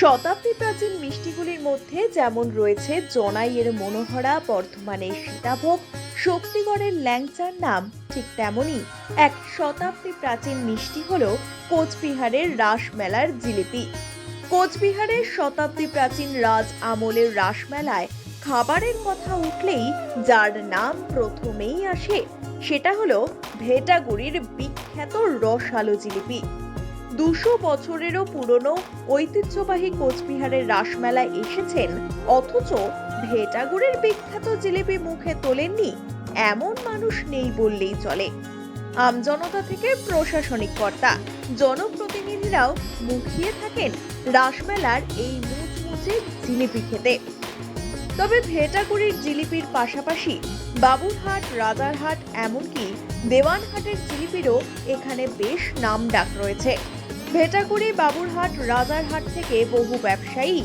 শতাব্দী প্রাচীন মিষ্টিগুলির মধ্যে যেমন রয়েছে জনাইয়ের মনোহরা, বর্ধমানের সীতাভোগ, শক্তিগড়ের ল্যাংচার নাম, ঠিক তেমনই এক শতাব্দী প্রাচীন মিষ্টি হল কোচবিহারের রাসমেলার জিলিপি। কোচবিহারের শতাব্দী প্রাচীন রাজ আমলের রাসমেলায় খাবারের কথা উঠলেই যার নাম প্রথমেই আসে, সেটা হলো ভেটাগুড়ির বিখ্যাত রসালো জিলিপি। দুশো বছরেরও পুরনো ঐতিহ্যবাহী কোচবিহারের রাসমেলায় এসেছেন, অথচ ভেটাগুড়ের বিখ্যাত জিলিপি মুখে তোলেননি এমন মানুষ নেই বললেই চলে। আমজনতা থেকে প্রশাসনিক কর্তা, জনপ্রতিনিধিরাও মুখিয়ে থাকেন রাসমেলার এই মুচমুচে জিলিপি খেতে। তবে ভেটাগুড়ির জিলিপির পাশাপাশি বাবুরহাট, রাজারহাট, এমনকি দেওয়ানহাটের জিলিপিরও এখানে বেশ নাম ডাক রয়েছে। ভেটাগুড়ি বাবুরহাট, রাজারহাট থেকে বহু ব্যবসায়ী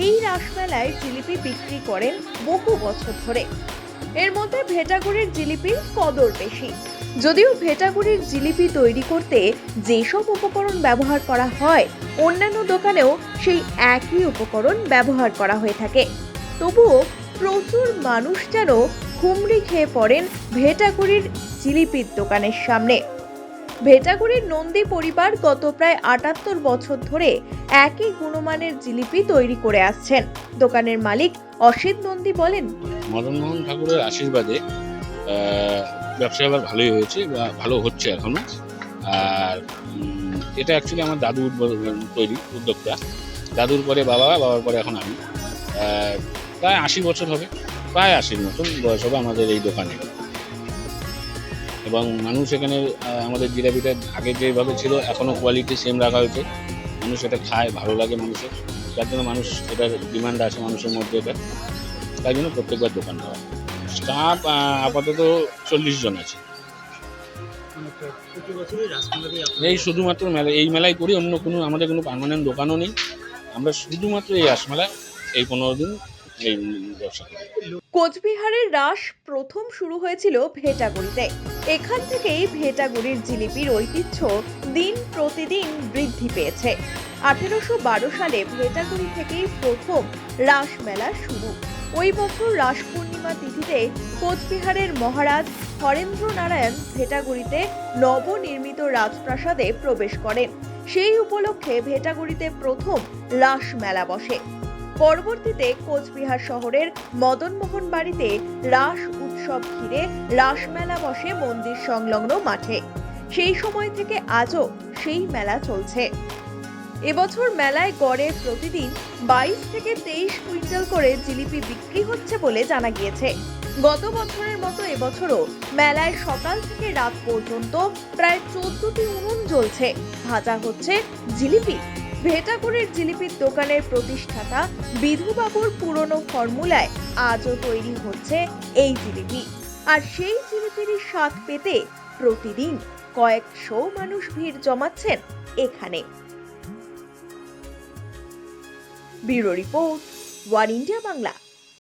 এই রাসমেলায় জিলিপি বিক্রি করেন বহু বছর ধরে। এর মধ্যে ভেটাগুড়ির জিলিপির কদর বেশি। যদিও ভেটাগুড়ির জিলিপি তৈরি করতে যেসব উপকরণ ব্যবহার করা হয়, অন্যান্য দোকানেও সেই একই উপকরণ ব্যবহার করা হয়ে থাকে। তবুও প্রচুর মানুষ যেন হুমড়ি খেয়ে পড়েন ভেটাগুড়ির জিলিপির দোকানের সামনে। ভেটাগুড়ির নন্দী পরিবার গত প্রায় আটাত্তর বছর ধরে একই গুণমানের জিলিপি তৈরি করে আসছেন। দোকানের মালিক অসিত নন্দী বলেন, মদনমোহন ঠাকুরের আশীর্বাদে ব্যবসা আবার ভালোই হয়েছে বা ভালো হচ্ছে এখনও। আর এটা অ্যাকচুয়ালি আমার দাদু তৈরি উদ্যোক্তা। দাদুর পরে বাবা, বাবার পরে এখন আমি। প্রায় আশি বছর হবে, প্রায় আশির মতন বয়স হবে আমাদের এই দোকানে। এবং মানুষ এখানে আমাদের জিলাপিটা আগে যেভাবে ছিল এখনও কোয়ালিটি সেম রাখা হয়েছে। মানুষ এটা খায়, ভালো লাগে মানুষের। যার জন্য মানুষ এটার ডিমান্ড আছে মানুষের মধ্যে এটা। তাই জন্য প্রত্যেকবার দোকান দেওয়া। স্টাফ আপাতত চল্লিশ জন আছে। এই শুধুমাত্র মেলা, এই মেলায় করি, অন্য কোনো, আমাদের কোনো পার্মানেন্ট দোকানও নেই। আমরা শুধুমাত্র এই রাসমেলা এই পনেরো দিন এই ব্যবসা করি। কোচবিহারের রাস প্রথম শুরু হয়েছিল ভেটাগুড়িতে। এখান থেকেই ভেটাগুড়ির জিলিপির ঐতিহ্য দিন প্রতিদিন বৃদ্ধি পেয়েছে। আঠেরোশো বারো সালে ভেটাগুড়ি থেকেই প্রথম রাস মেলা শুরু। ওই বছর রাস পূর্ণিমা তিথিতে কোচবিহারের মহারাজ হরেন্দ্র নারায়ণ ভেটাগুড়িতে নবনির্মিত রাজপ্রাসাদে প্রবেশ করেন। সেই উপলক্ষে ভেটাগুড়িতে প্রথম রাস মেলা বসে। পরবর্তীতে কোচবিহার শহরের মদনমোহন বাড়িতে রাস উৎসব ঘিরে রাসমেলা বসে মন্দির সংলগ্ন মাঠে। সেই সময় থেকে আজও সেই মেলা চলছে। এবছর মেলায় গড়ে প্রতিদিন বাইশ থেকে তেইশ কুইন্টাল করে জিলিপি বিক্রি হচ্ছে বলে জানা গিয়েছে। গত বছরের মতো এবছরও মেলায় সকাল থেকে রাত পর্যন্ত প্রায় চোদ্দটি উনুন জ্বলছে। ভাজা হচ্ছে জিলিপি। ভেটাপুরের জিলিপির দোকানের প্রতিষ্ঠাতা বিধুবাবুর পুরনো ফর্মুলায় আজও তৈরি হচ্ছে এই জিলিপি। আর সেই জিলিপির স্বাদ পেতে প্রতিদিন কয়েকশো মানুষ ভিড় জমাচ্ছেন এখানে। Bureau report, one India Bangla.